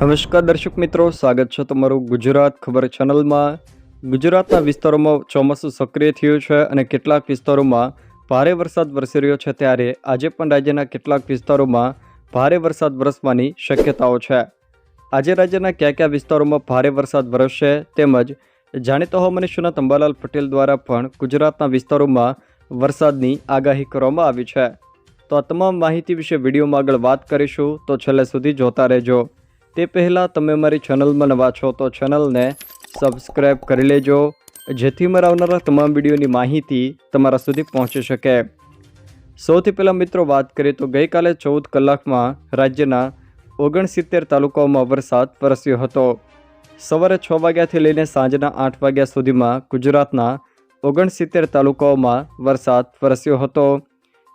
નમસ્કાર દર્શક મિત્રો, સ્વાગત છે તમારું ગુજરાત ખબર ચેનલમાં. ગુજરાતના વિસ્તારોમાં ચોમાસું સક્રિય થયું છે અને કેટલાક વિસ્તારોમાં ભારે વરસાદ વરસી રહ્યો છે ત્યારે આજે પણ રાજ્યના કેટલાક વિસ્તારોમાં ભારે વરસાદ વરસવાની શક્યતાઓ છે. આજે રાજ્યના કયા કયા વિસ્તારોમાં ભારે વરસાદ વરસશે તેમજ જાણીતા હવામાન નિષ્ણાત અંબાલાલ પટેલ દ્વારા પણ ગુજરાતના વિસ્તારોમાં વરસાદની આગાહી કરવામાં આવી છે. તો આ તમામ માહિતી વિશે વિડીયોમાં આગળ વાત કરીશું, તો છેલ્લે સુધી જોતા રહેજો. તે પહેલાં તમે મારી ચેનલમાં નવા છો તો ચેનલને સબસ્ક્રાઈબ કરી લેજો, જેથી મારા આવનારા તમામ વિડીયોની માહિતી તમારા સુધી પહોંચી શકે. સૌથી પહેલાં મિત્રો વાત કરીએ તો ગઈકાલે ચૌદ કલાકમાં રાજ્યના ઓગણસિત્તેર તાલુકાઓમાં વરસાદ વરસ્યો હતો. સવારે છ વાગ્યાથી લઈને સાંજના આઠ વાગ્યા સુધીમાં ગુજરાતના ઓગણસિત્તેર તાલુકાઓમાં વરસાદ વરસ્યો હતો,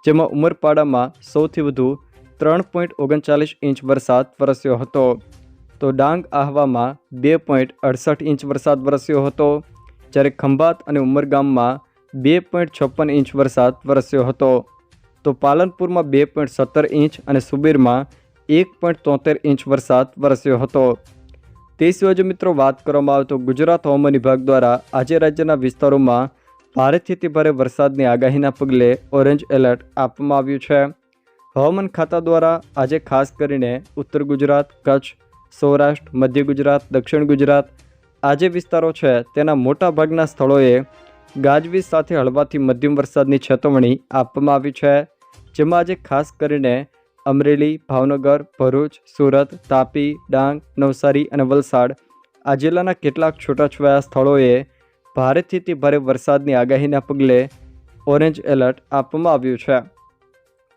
જેમાં ઉમરપાડામાં સૌથી વધુ ત્રણ પોઈન્ટ ઓગણચાલીસ ઇંચ વરસાદ વરસ્યો હતો. તો ડાંગ આહવામાં બે પોઈન્ટ અડસઠ ઇંચ વરસાદ વરસ્યો હતો, જ્યારે ખંભાત અને ઉમરગામમાં બે પોઈન્ટ છપ્પન ઇંચ વરસાદ વરસ્યો હતો. તો પાલનપુરમાં બે પોઈન્ટ સત્તર ઇંચ અને સુબીરમાં એક પોઈન્ટ તોતેર ઇંચ વરસાદ વરસ્યો હતો. તે સિવાય જો મિત્રો વાત કરવામાં આવે તો ગુજરાત હવામાન વિભાગ દ્વારા આજે રાજ્યના વિસ્તારોમાં ભારેથી ભારે વરસાદની આગાહીના પગલે ઓરેન્જ એલર્ટ આપવામાં આવ્યું છે. હવામાન ખાતા દ્વારા આજે ખાસ કરીને ઉત્તર ગુજરાત, કચ્છ, સૌરાષ્ટ્ર, મધ્ય ગુજરાત, દક્ષિણ ગુજરાત આ જે વિસ્તારો છે તેના મોટા ભાગના સ્થળોએ ગાજવીજ સાથે હળવાથી મધ્યમ વરસાદની ચેતવણી આપવામાં આવી છે. જેમાં આજે ખાસ કરીને અમરેલી, ભાવનગર, ભરૂચ, સુરત, તાપી, ડાંગ, નવસારી અને વલસાડ આ જિલ્લાના કેટલાક છૂટાછવાયા સ્થળોએ ભારેથી ભારે વરસાદની આગાહીના પગલે ઓરેન્જ એલર્ટ આપવામાં આવ્યું છે.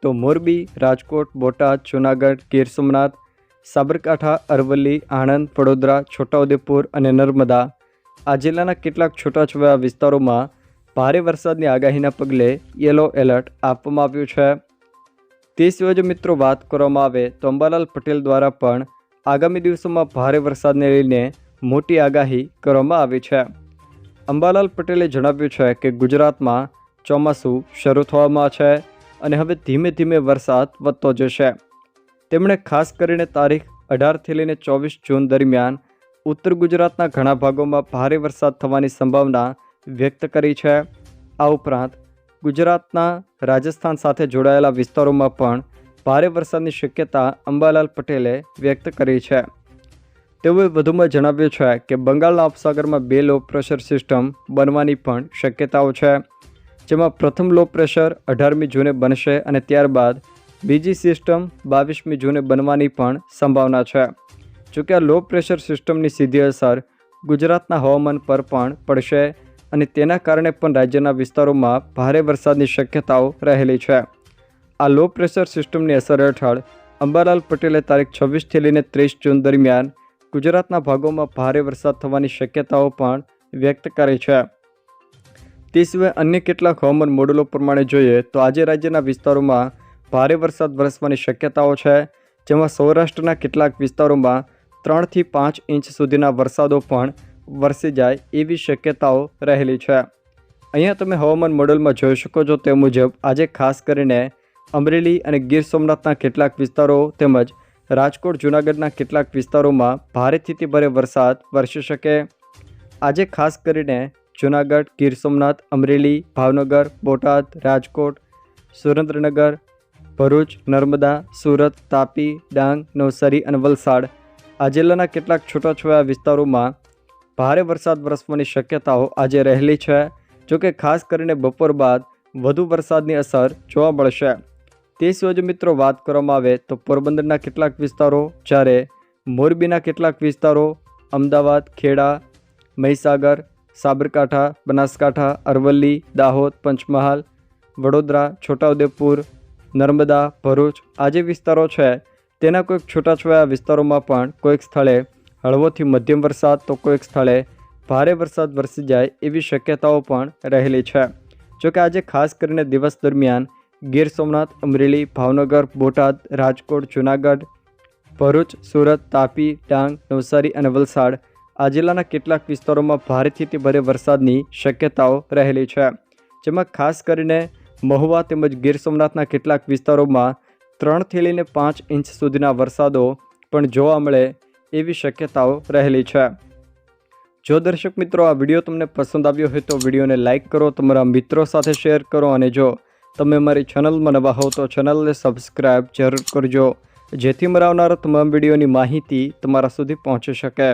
તો મોરબી, રાજકોટ, બોટાદ, જૂનાગઢ, ગીર સોમનાથ, સાબરકાંઠા, અરવલ્લી, આણંદ, વડોદરા, છોટાઉદેપુર અને નર્મદા આ જિલ્લાના કેટલાક છૂટાછવાયા વિસ્તારોમાં ભારે વરસાદની આગાહીના પગલે યલો એલર્ટ આપવામાં આવ્યું છે. તે સિવાય જો મિત્રો વાત કરવામાં આવે તો અંબાલાલ પટેલ દ્વારા પણ આગામી દિવસોમાં ભારે વરસાદને લઈને મોટી આગાહી કરવામાં આવી છે. અંબાલાલ પટેલે જણાવ્યું છે કે ગુજરાતમાં ચોમાસું શરૂ થવામાં છે. અને હવે ધીમે ધીમે વરસાદ વધતો જશે. તેમણે ખાસ કરીને તારીખ અઢારથી લઈને ચોવીસ જૂન દરમિયાન ઉત્તર ગુજરાતના ઘણા ભાગોમાં ભારે વરસાદ થવાની સંભાવના વ્યક્ત કરી છે. આ ઉપરાંત ગુજરાતના રાજસ્થાન સાથે જોડાયેલા વિસ્તારોમાં પણ ભારે વરસાદની શક્યતા અંબાલાલ પટેલે વ્યક્ત કરી છે. તેઓએ વધુમાં જણાવ્યું છે કે બંગાળના ઉપસાગરમાં બે લો પ્રેશર સિસ્ટમ બનવાની પણ શક્યતાઓ છે. જેમાં પ્રથમ લો પ્રેશર અઢારમી જૂને બનશે અને ત્યારબાદ બીજી સિસ્ટમ બાવીસમી જૂને બનવાની પણ સંભાવના છે. જોકે આ લો પ્રેશર સિસ્ટમની સીધી અસર ગુજરાતના હવામાન પર પણ પડશે અને તેના કારણે પણ રાજ્યના વિસ્તારોમાં ભારે વરસાદની શક્યતાઓ રહેલી છે. આ લો પ્રેશર સિસ્ટમની અસર હેઠળ અંબાલાલ પટેલે તારીખ છવ્વીસથી લઈને ત્રીસ જૂન દરમિયાન ગુજરાતના ભાગોમાં ભારે વરસાદ થવાની શક્યતાઓ પણ વ્યક્ત કરી છે. તે સિવાય અન્ય કેટલાક હવામાન મોડેલો પ્રમાણે જોઈએ તો આજે રાજ્યના વિસ્તારોમાં ભારે વરસાદ વરસવાની શક્યતાઓ છે, જેમાં સૌરાષ્ટ્રના કેટલાક વિસ્તારોમાં ત્રણથી પાંચ ઇંચ સુધીના વરસાદો પણ વરસી જાય એવી શક્યતાઓ રહેલી છે. અહીંયા તમે હવામાન મોડેલમાં જોઈ શકો છો તે મુજબ આજે ખાસ કરીને અમરેલી અને ગીર સોમનાથના કેટલાક વિસ્તારો તેમજ રાજકોટ, જૂનાગઢના કેટલાક વિસ્તારોમાં ભારેથી ભારે વરસાદ વરસી શકે. આજે ખાસ કરીને જૂનાગઢ, ગીર સોમનાથ, અમરેલી, ભાવનગર, બોટાદ, રાજકોટ, સુરેન્દ્રનગર, ભરૂચ, નર્મદા, સુરત, તાપી, ડાંગ, નવસારી અને વલસાડ. આ જિલ્લાના કેટલાક છૂટાછવાયા વિસ્તારોમાં ભારે વરસાદ વરસવાની શક્યતાઓ આજે રહેલી છે જોકે ખાસ કરીને બપોર બાદ વધુ વરસાદની અસર જોવા મળશે. તે સિવાય મિત્રો વાત કરવામાં આવે તો પોરબંદરના કેટલાક વિસ્તારો, જ્યારે મોરબીના કેટલાક વિસ્તારો, અમદાવાદ, ખેડા, મહીસાગર સાબરકાંઠા, બનાસકાંઠા, અરવલ્લી, દાહોદ, પંચમહાલ, વડોદરા, છોટાઉદેપુર, નર્મદા, ભરૂચ આ જે વિસ્તારો છે તેના કોઈક છૂટાછવાયા વિસ્તારોમાં પણ કોઈક સ્થળે હળવોથી મધ્યમ વરસાદ તો કોઈક સ્થળે ભારે વરસાદ વરસી જાય એવી શક્યતાઓ પણ રહેલી છે. જોકે આજે ખાસ કરીને દિવસ દરમિયાન ગીર સોમનાથ, અમરેલી, ભાવનગર, બોટાદ, રાજકોટ, જૂનાગઢ, ભરૂચ, સુરત, તાપી, ડાંગ, નવસારી અને વલસાડ આ જિલ્લાના કેટલાક વિસ્તારોમાં ભારેથી તે ભારે વરસાદની શક્યતાઓ રહેલી છે. જેમાં ખાસ કરીને મહુવા તેમજ ગીર સોમનાથના કેટલાક વિસ્તારોમાં ત્રણથી લઈને પાંચ ઇંચ સુધીના વરસાદો પણ જોવા મળે એવી શક્યતાઓ રહેલી છે. જો દર્શક મિત્રો આ વીડિયો તમને પસંદ આવ્યો હોય તો વિડીયોને લાઇક કરો, તમારા મિત્રો સાથે શેર કરો અને જો તમે મારી ચેનલમાં નવા હો તો ચેનલને સબસ્ક્રાઈબ જરૂર કરજો, જેથી મારા આવનારા તમામ વિડીયોની માહિતી તમારા સુધી પહોંચી શકે.